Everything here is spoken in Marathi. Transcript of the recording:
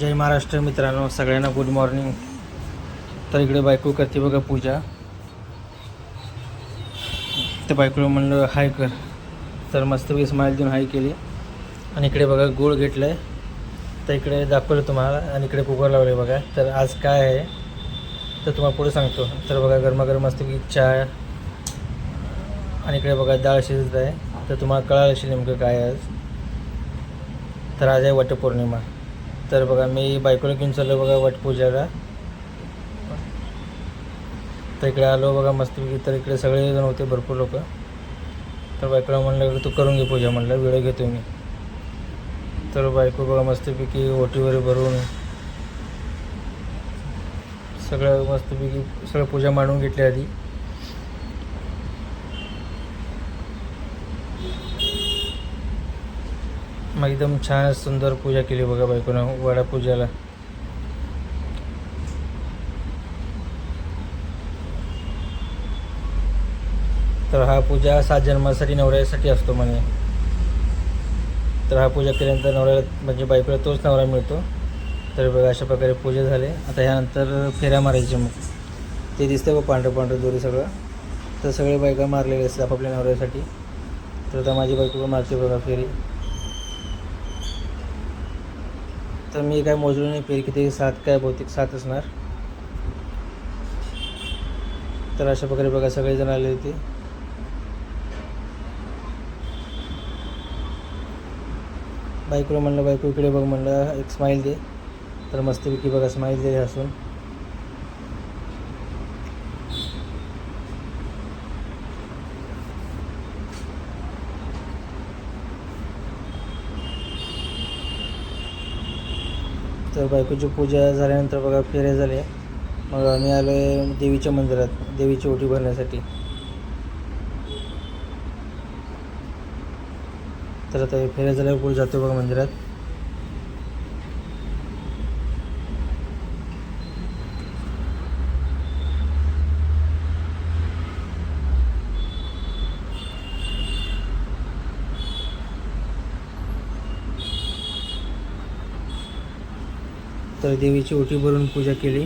जय महाराष्ट्र मित्रांनो सगळ्यांना गुड मॉर्निंग तर इकडे बायको करते बघा पूजा. तर बायकोला म्हणलं हाय कर. तर मस्तपैकी स्माईल देऊन हाय केली. आणि इकडे बघा गुळ घेतलं आहे तर इकडे दाखवलं तुम्हाला आणि इकडे कुकर लावले बघा. तर आज काय आहे तर तुम्हाला पुढे सांगतो. तर बघा गरमागरम मस्तपैकी चहा. आणि इकडे बघा डाळ शिजत आहे. तर तुम्हाला कळालं असेल नेमकं काय आहे आज. तर आज आहे वटपौर्णिमा. तर बघा मी बायकोला घेऊन चाललो बघा वटपूजाला तर इकडे आलो बघा मस्तपैकी. तर इकडे सगळे जण होते भरपूर लोक. तर बायकोला म्हणलं तू करून घे पूजा म्हणलं. वेळ घेतो मी. तर बायको बघा मस्तपैकी ओटी वगैरे भरून सगळं मस्तपैकी सगळं पूजा मांडून घेतली आधी. मग एकदम छान सुंदर पूजा केली बघा बायकोनं वडा पूजाला. तर हा पूजा सात जन्मासाठी नवऱ्यासाठी असतो म्हणे. तर हा पूजा केल्यानंतर नवऱ्याला म्हणजे बायकोला तोच नवरा मिळतो. तर बघा अशा प्रकारे पूजा झाले. आता ह्यानंतर फेऱ्या मारायची मग. ते दिसतं बघ पांढरं पांढरं दोरी सगळं. तर सगळे बायका मारलेले असतात आपापल्या नवऱ्यासाठी. तर आता माझी बायको मारते बघा फेरी. तर मी काय मोजलो नाही फेर किती सात काय बहुतेक सात असणार. तर अशा प्रकारे बघा सगळेजण आले होते. बायकोला म्हणलं बायको इकडे बघ म्हणलं एक स्माईल दे. तर मस्तपैकी बघा स्माईल दे हसून. तर बायकोची पूजा झाल्यानंतर बघा फेऱ्या झाल्या. मग आम्ही आलो आहे देवीच्या मंदिरात देवीची ओटी भरण्यासाठी. तर आता फेऱ्या झाल्यावर पुढे जातो बघा मंदिरात. तर देवीची ओटी भरून पूजा केली.